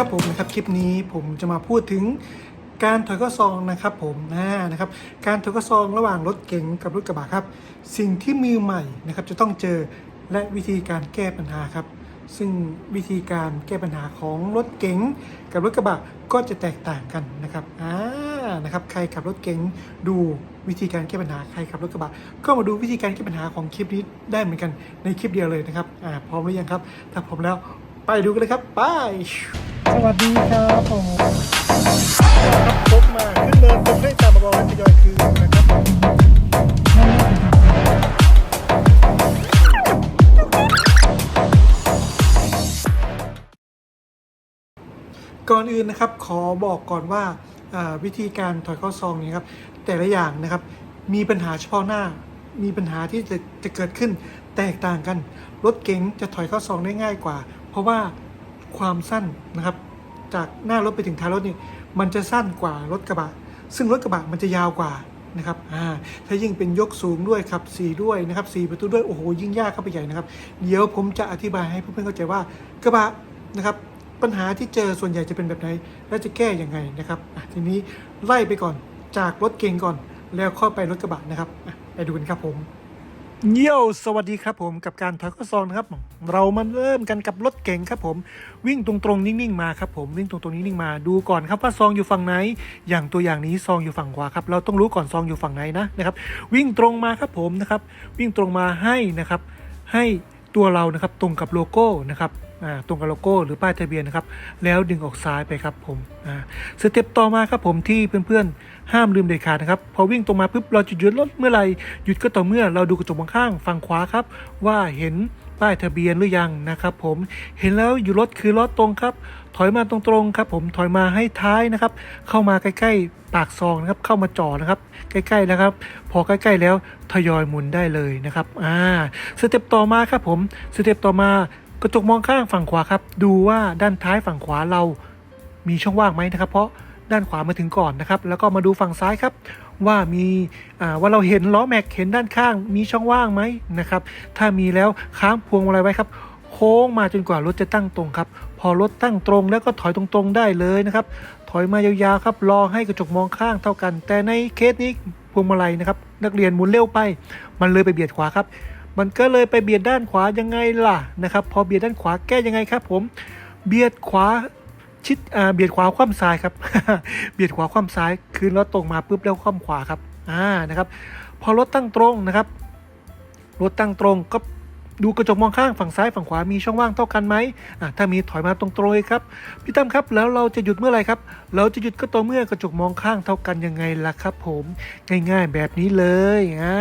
ครับผมนะครับคลิปนี้ผมจะมาพูดถึงการถอยข้อซองนะครับผมนะนะครับการถอยข้อซองระหว่างรถเก๋งกับรถกระบะครับ สิ่งที่มือใหม่นะครับจะต้องเจอและวิธีการแก้ปัญหาครับ ซึ่งวิธีการแก้ปัญหาของรถเก๋งกับรถกระบะก็จะแตกต่างกันนะครับอ่านะครับใครขับรถเก๋งดูวิธีการแก้ปัญหาใครขับรถกระบะก็มาดูวิธีการแก้ปัญหาของคลิปนี้ได้เหมือนกันในคลิปเดียวเลยนะครับอ่าพร้อมหรือยังครับ ถ้าพร้อมแล้วไปดูกันเลยครับไป สวัสดีครับผมครับพบมาขึ้นเนินบให้ตามมาบอกและทยอยคืนนะครับก่อนอื่นนะครับขอบอกก่อนว่าาวิธีการถอยข้าซองนี้ครับแต่ละอย่างนะครับมีปัญหาเฉพาะหน้ามีปัญหาที่จะจะเกิดขึ้นแตกต่างกัน รถเก๋งจะถอยเข้าซองได้ง่ายกว่า เพราะว่าความสั้นนะครับ จากหน้ารถไปถึงท้ายรถนี่มันจะสั้นกว่ารถกระบะ ซึ่งรถกระบะมันจะยาวกว่านะครับอ่าถ้ายิ่งเป็นยกสูงด้วยขับสี่ด้วยนะครับสี่ประตูด้วยโอ้โหยิ่งยากเข้าไปใหญ่นะครับ เดี๋ยวผมจะอธิบายให้เพื่อนๆเข้าใจว่ากระบะนะครับปัญหาที่เจอส่วนใหญ่จะเป็นแบบไหน และจะแก้อยังไงนะครับทีนี้ไล่ไปก่อนจากรถเก๋งก่อน แล้วค่อยไปรถกระบะนะครับไปดูกันครับผม เยี่ยวสวัสดีครับผมกับการถอยข้อซองนะครับ เรามาเริ่มกันกับรถเก๋งครับผมวิ่งตรงๆนิ่งๆมาครับผมวิ่งตรงๆนิ่งๆมาดูก่อนครับว่าซองอยู่ฝั่งไหน อย่างตัวอย่างนี้ซองอยู่ฝั่งขวาครับเราต้องรู้ก่อนซองอยู่ฝั่งไหนนะนะครับ วิ่งตรงมาครับผมนะครับ วิ่งตรงมาให้นะครับ ให้ ตัวเรานะครับตรงกับโลโก้นะครับตรงกับโลโก้หรือป้ายทะเบียนนะครับ แล้วดึงออกซ้ายไปครับผมสเต็ปต่อมาครับผมที่เพื่อนๆ ห้ามลืมเด็ดขาดนะครับ พอวิ่งตรงมาปุ๊บเราจะหยุดรถเมื่อไหร่หยุดก็ต่อเมื่อเราดูกระจกมองข้างฝั่งขวาครับ ว่าเห็นป้ายทะเบียนหรือยังนะครับผมเห็นแล้วอยู่รถคือรถตรงครับ ถอยมาตรงๆครับผมถอยมาให้ท้ายนะครับ เข้ามาใกล้ๆ ปากซองนะครับเข้ามาจ่อนะครับ ใกล้ๆนะครับ พอใกล้ๆแล้วทยอยหมุนได้เลยนะครับอ่าสเต็ปต่อมาครับผมสเต็ปต่อมากระจกมองข้างฝั่งขวาครับ ดูว่าด้านท้ายฝั่งขวาเรามีช่องว่างไหมนะครับ เพราะด้านขวามาถึงก่อนนะครับ แล้วก็มาดูฝั่งซ้ายครับ ว่ามีอ่าว่าเราเห็นล้อแม็กเห็นด้านข้าง มีช่องว่างไหมนะครับ ถ้ามีแล้วค้างพวงมาลัยไว้ครับ ค้งมาจนกว่ารถจะตั้งตรงครับ พอรถตั้งตรงแล้วก็ถอยตรงๆได้เลยนะครับ ถอยมายาวๆครับ รอให้กระจกมองข้างเท่ากัน แต่ในเคสนี้พวงมาลัยนะครับ นักเรียนหมุนเร็วไป มันเลยไปเบียดขวาครับ มันก็เลยไปเบียดด้านขวายังไงล่ะนะครับ พอเบียดด้านขวาแก้ยังไงครับ ผม เบียดขวาชิดเบียดขวาคว่ำซ้ายครับ เบียดขวาคว่ำซ้ายคือรถตรงมาปุ๊บแล้วคว่ำขวาครับ อ่า นะครับ พอรถตั้งตรงนะครับ รถตั้งตรงก็ ดูกระจกมองข้างฝั่งซ้ายฝั่งขวามีช่องว่างเท่ากันไหมถ้ามีถอยมาตรงๆเลยครับพี่ตั้มครับแล้วเราจะหยุดเมื่อไรครับ เราจะหยุดก็ต่อเมื่อกระจกมองข้างเท่ากันยังไงล่ะครับ ผมง่ายๆแบบนี้เลยอ่า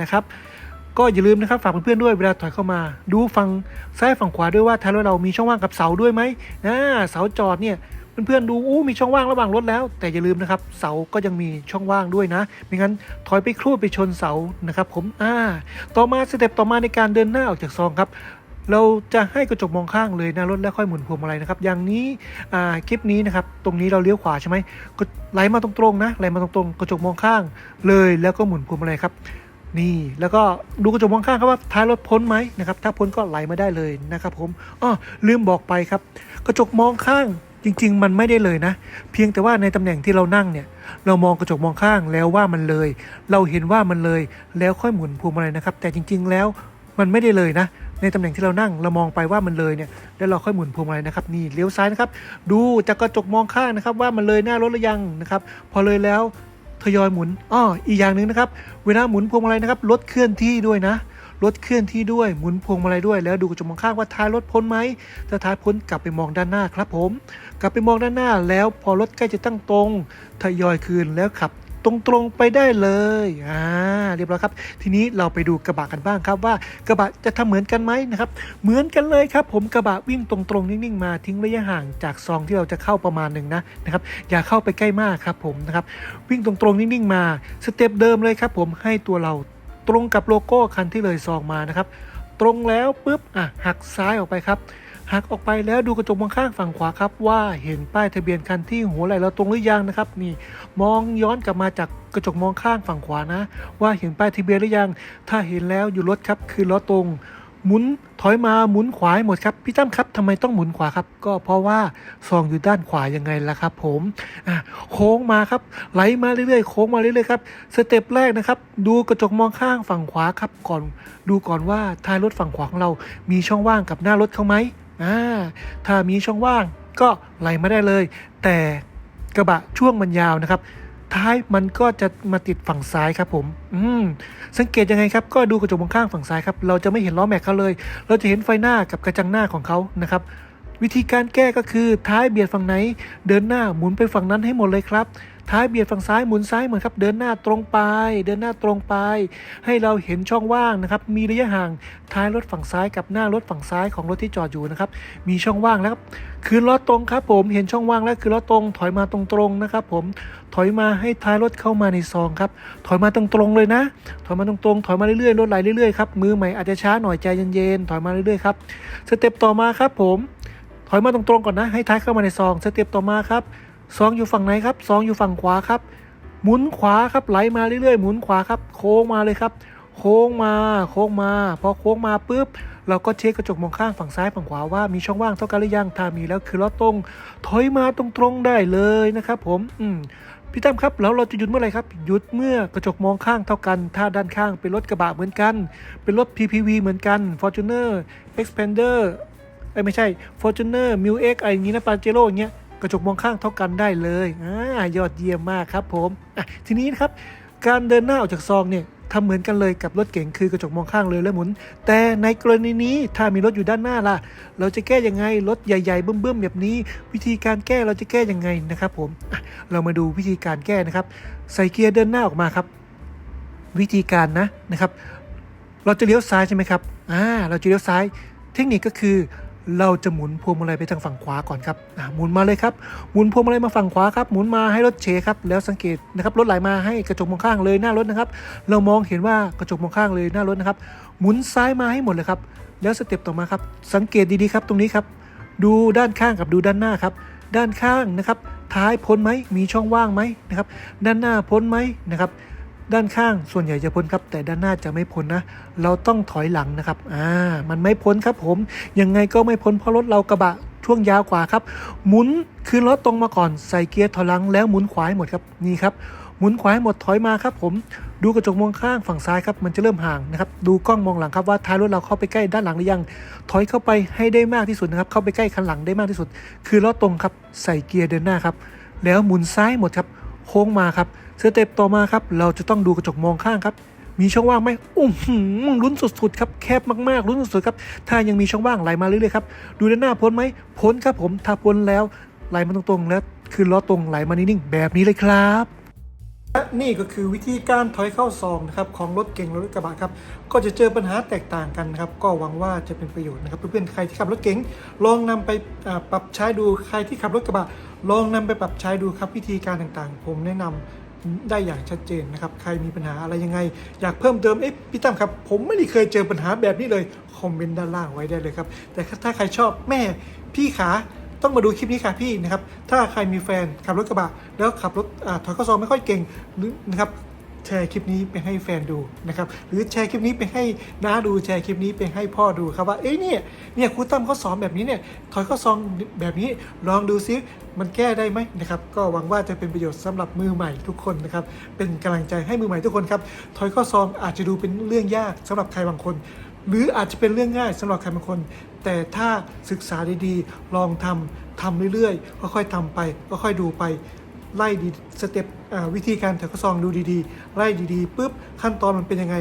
นะครับก็อย่าลืมนะครับฝากเพื่อนๆด้วยเวลาถอยเข้ามา ดูฝั่งซ้ายฝั่งขวาด้วยว่าท้ายรถเรามีช่องว่างกับเสาด้วยไหมอ่าเสาจอดเนี่ย เพื่อนๆดูอู้มีช่องว่างระหว่างรถแล้ว แต่อย่าลืมนะครับเสาก็ยังมีช่องว่างด้วยนะไม่งั้นถอยไปครูดไปชนเสานะครับผมอ่าต่อมาสเต็ปต่อมาในการเดินหน้าออกจากซองครับเราจะให้กระจกมองข้างเลยน้ารถแล้วค่อยหมุนพวงมาลัยนะครับ อย่างนี้อ่าคลิปนี้นะครับ ตรงนี้เราเลี้ยวขวาใช่ไหมก็ไหลมาตรงๆนะไหลมาตรงๆ กระจกมองข้างเลยแล้วก็หมุนพวงมาลัยครับ นี่แล้วก็ดูกระจกมองข้างครับว่าท้ายรถพ้นไหมนะครับ ถ้าพ้นก็ไหลมาได้เลยนะครับ ผมอ้อลืมบอกไปครับ กระจกมองข้าง จริง ๆ มันไม่ได้เลยนะ เพียงแต่ว่าในตำแหน่งที่เรานั่งเนี่ย เรามองกระจกมองข้างแล้วว่ามันเลย เราเห็นว่ามันเลยแล้วค่อยหมุนพวงมาลัยนะครับ แต่จริง ๆ แล้วมันไม่ได้เลยนะ ในตำแหน่งที่เรานั่งเรามองไปว่ามันเลยเนี่ยแล้วเราค่อยหมุนพวงมาลัยนะครับนี่เลี้ยวซ้ายนะครับ ดูจากกระจกมองข้างนะครับ ว่ามันเลยหน้ารถหรือยังนะครับ พอเลยแล้วทยอยหมุนอ้ออีกอย่างหนึ่งนะครับ เวลาหมุนพวงมาลัยนะครับรถเคลื่อนที่ด้วยนะ รถเคลื่อนที่ด้วยหมุนพวงมาลัยด้วย แล้วดูกระจกมองข้างว่าท้ายรถพ้นไหมถ้าท้ายพ้นกลับไปมองด้านหน้าครับผม กลับไปมองด้านหน้าแล้วพอรถใกล้จะตั้งตรงทยอยคืนแล้วขับตรงๆไปได้เลย อ่า เรียบร้อยครับ ทีนี้เราไปดูกระบะกันบ้างครับว่ากระบะจะทำเหมือนกันไหมนะครับ เหมือนกันเลยครับ ผมกระบะวิ่งตรงๆนิ่งๆมาทิ้งระยะห่างจากซองที่เราจะเข้าประมาณหนึ่งนะนะครับ อย่าเข้าไปใกล้มากครับผมนะครับ วิ่งตรงๆนิ่งๆมา สเต็ปเดิมเลยครับผมให้ตัวเรา ตรงกับโลโก้คันที่เลยซองมานะครับ ตรงแล้วปุ๊บอะหักซ้ายออกไปครับหักออกไปแล้วดูกระจกมองข้างฝั่งขวาครับ ว่าเห็นป้ายทะเบียนคันที่หัวไหล่เราตรงหรือยังนะครับ นี่มองย้อนกลับมาจากกระจกมองข้างฝั่งขวานะ ว่าเห็นป้ายทะเบียนหรือยัง ถ้าเห็นแล้วอยู่รถครับคือล้อตรง หมุนถอยมาหมุนขวาหมดครับพี่ตั้มครับทำไมต้องหมุนขวาครับ ก็เพราะว่าซองอยู่ด้านขวายังไงล่ะครับ ผมโค้งมาครับ ไหลมาเรื่อยๆโค้งมาเรื่อยๆครับสเต็ปแรกนะครับ ดูกระจกมองข้างฝั่งขวาครับ ก่อนดูก่อนว่าท้ายรถฝั่งขวาของเรา มีช่องว่างกับหน้ารถเขาไหมอ่าถ้ามีช่องว่างก็ไหลมาได้เลย แต่กระบะช่วงมันยาวนะครับ ท้ายมันก็จะมาติดฝั่งซ้ายครับผม อืม สังเกตยังไงครับ ก็ดูกระจกมองข้างฝั่งซ้ายครับ เราจะไม่เห็นล้อแม็กเขาเลย เราจะเห็นไฟหน้ากับกระจังหน้าของเขานะครับ วิธีการแก้ก็คือท้ายเบียดฝั่งไหน เดินหน้าหมุนไปฝั่งนั้นให้หมดเลยครับ ท้ายเบียดฝั่งซ้ายหมุนซ้ายเหมือนครับ เดินหน้าตรงไป เดินหน้าตรงไป ให้เราเห็นช่องว่างนะครับ มีระยะห่างท้ายรถฝั่งซ้ายกับหน้ารถฝั่งซ้ายของรถที่จอดอยู่นะครับ มีช่องว่างแล้วครับ คือล้อตรงครับ ผมเห็นช่องว่างแล้วคือล้อตรง ถอยมาตรงๆนะครับ ผมถอยมาให้ท้ายรถเข้ามาในซองครับ ถอยมาตรงๆเลยนะ ถอยมาตรงๆ ถอยมาเรื่อยๆรถไหลเรื่อยๆครับมือใหม่อาจจะช้าหน่อยใจเย็นๆถอยมาเรื่อยๆครับสเต็ปต่อมาครับ ผม ถอยมาตรงๆก่อนนะ ให้ท้ายเข้ามาในซองสเต็ปต่อมาครับ ซองอยู่ฝั่งไหนครับซองอยู่ฝั่งขวาครับ หมุนขวาครับไหลมาเรื่อยๆ หมุนขวาครับ โค้งมาเลยครับ โค้งมาโค้งมา พอโค้งมาปุ๊บ เราก็เช็คกระจกมองข้างฝั่งซ้ายฝั่งขวาว่ามีช่องว่างเท่ากันหรือยังถ้ามีแล้วคือล้อตรงถอยมาตรงๆได้เลยนะครับผมอืมพี่ตั้มครับแล้วเราจะหยุดเมื่อไหร่ครับหยุดเมื่อกระจกมองข้างเท่ากัน ถ้าด้านข้างเป็นรถกระบะเหมือนกัน เป็นรถ PPV เหมือนกัน Fortuner Expander เอ้ไม่ใช่ Fortuner m i l X อะไรอย่างนี้นะปาเจโร่อย่างเงี้ย กระจกมองข้างเท่ากันได้เลยอ่ายอดเยี่ยมมากครับผมอะทีนี้นะครับการเดินหน้าออกจากซองเนี่ยทำเหมือนกันเลยกับรถเก๋งคือกระจกมองข้างเลยและหมุน แต่ในกรณีนี้ถ้ามีรถอยู่ด้านหน้าล่ะ เราจะแก้ยังไงรถใหญ่ๆเบิ่มๆแบบนี้ วิธีการแก้เราจะแก้ยังไงนะครับผมเรามาดูวิธีการแก้นะครับ ใส่เกียร์เดินหน้าออกมาครับ วิธีการนะนะครับ เราจะเลี้ยวซ้ายใช่ไหมครับอ่าเราจะเลี้ยวซ้าย เทคนิคก็คือ เราจะหมุนพวงมาลัยไปทางฝั่งขวาก่อนครับหมุนมาเลยครับ หมุนพวงมาลัยมาฝั่งขวาครับ หมุนมาให้รถเฉครับ แล้วสังเกตนะครับ รถไหลมาให้กระจกมองข้างเลยหน้ารถนะครับ เรามองเห็นว่ากระจกมองข้างเลยหน้ารถนะครับ หมุนซ้ายมาให้หมดเลยครับ แล้วสเต็ปต่อมาครับ สังเกตดีๆครับตรงนี้ครับ ดูด้านข้างกับดูด้านหน้าครับ ด้านข้างนะครับ ท้ายพ้นไหมมีช่องว่างไหมนะครับ ด้านหน้าพ้นไหมนะครับ ด้านข้างส่วนใหญ่จะพ้นครับ แต่ด้านหน้าจะไม่พ้นนะ เราต้องถอยหลังนะครับ อ่า มันไม่พ้นครับผม ยังไงก็ไม่พ้นเพราะรถเรากระบะช่วงยาวกว่าครับ หมุนคืนรถตรงมาก่อนใส่เกียร์ถอยหลังแล้วหมุนขวาให้หมดครับ นี่ครับ หมุนขวาให้หมดถอยมาครับ ผม ดูกระจกมองข้างฝั่งซ้ายครับมันจะเริ่มห่างนะครับ ดูกล้องมองหลังครับว่าท้ายรถเราเข้าไปใกล้ด้านหลังหรือยัง ถอยเข้าไปให้ได้มากที่สุดนะครับ เข้าไปใกล้คันหลังได้มากที่สุด คือล้อตรงครับ ใส่เกียร์เดินหน้าครับ แล้วหมุนซ้ายหมดครับ โค้งมาครับ สเต็ปต่อมาครับ เราจะต้องดูกระจกมองข้างครับ มีช่องว่างไหมอุ้มหืมลุ้นสุดๆครับ แคบมากๆ ลุ้นสุดๆครับ ถ้ายังมีช่องว่างไหลมาเรื่อยๆครับ ดูด้านหน้าพ้นไหม พ้นครับผม ถ้าพ้นแล้วไหลมาตรงๆ แล้วคือล้อตรงไหลมานิ่งๆ แบบนี้เลยครับและนี่ก็คือวิธีการถอยเข้าซองนะครับของรถเก๋งรถกระบะครับก็จะเจอปัญหาแตกต่างกันนะครับก็หวังว่าจะเป็นประโยชน์นะครับเพื่อนๆใครที่ขับรถเก๋งลองนำไปปรับใช้ดูใครที่ขับรถกระบะ ลองนำไปปรับใช้ดูครับวิธีการต่างๆ ผมแนะนำ ได้อย่างชัดเจนนะครับ ใครมีปัญหาอะไรยังไง อยากเพิ่มเติมเอ๊ะพี่ตั้มครับ ผมไม่ได้เคยเจอปัญหาแบบนี้เลย คอมเมนต์ด้านล่างไว้ได้เลยครับ แต่ถ้าใครชอบแม่พี่ขาต้องมาดูคลิปนี้ค่ะพี่นะครับ ถ้าใครมีแฟนขับรถกระบะ แล้วขับรถถอยเข้าซองไม่ค่อยเก่งนะครับ แชร์คลิปนี้ไปให้แฟนดูนะครับหรือแชร์คลิปนี้ไปให้น้าดูแชร์คลิปนี้ไปให้พ่อดูครับว่าเอ้ยเนี่ยเนี่ยครูตั้มเขาสอนแบบนี้เนี่ยถอยข้าซองแบบนี้ลองดูซิมันแก้ได้ไหมนะครับก็หวังว่าจะเป็นประโยชน์สำหรับมือใหม่ทุกคนนะครับเป็นกำลังใจให้มือใหม่ทุกคนครับถอยข้าซองอาจจะดูเป็นเรื่องยากสำหรับใครบางคน หรืออาจจะเป็นเรื่องง่ายสำหรับใครบางคน แต่ถ้าศึกษาดีๆ ลองทำทำเรื่อยๆค่อยๆทำไปค่อยๆดูไป ไล่ดีสเต็ปวิธีการถักข้อซองดูดีๆ ไล่ดีๆปุ๊บขั้นตอนมันเป็นยังไง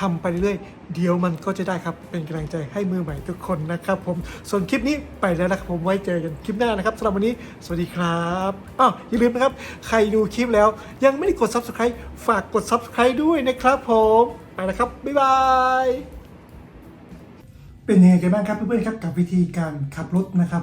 ทำไปเรื่อยๆ เดี๋ยวมันก็จะได้ครับ เป็นกำลังใจให้มือใหม่ทุกคนนะครับผม ส่วนคลิปนี้ไปแล้วนะครับผมไว้เจอกันคลิปหน้านะครับสำหรับวันนี้ สวัสดีครับอ้าวอย่าลืมนะครับ ใครดูคลิปแล้ว ยังไม่ได้กด subscribe ฝากกด subscribe ด้วยนะครับผมไปแล้วครับ บ๊ายบายเป็นยังไงกันบ้างครับเพื่อนๆครับกับวิธีการขับรถนะครับ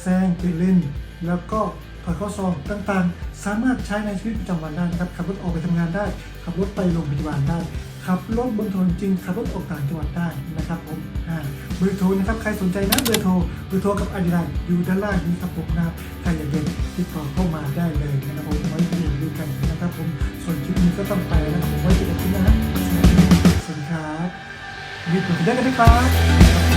แซงเปลี่ยนแล้วก็ถอยเข้าซองต่างๆ สามารถใช้ในชีวิตประจำวันได้นะครับ ขับรถออกไปทำงานได้ ขับรถไปโรงพยาบาลได้ ขับรถบนถนนจริง ขับรถออกต่างจังหวัดได้นะครับผมเบอร์โทรนะครับ ใครสนใจนะเบอร์โทร เบอร์โทรกับอดีไลน์อยู่ด้านล่างนี้ครับผมนะครับใครอยากเรียนติดต่อเข้ามาได้เลยนะครับผมไว้เรียนดูกันนะครับผม ส่วนคลิปนี้ก็ต้องไปนะครับผมไว้เจอกันที่หน้าสวัสดีครับมีผลได้กันไหมครับ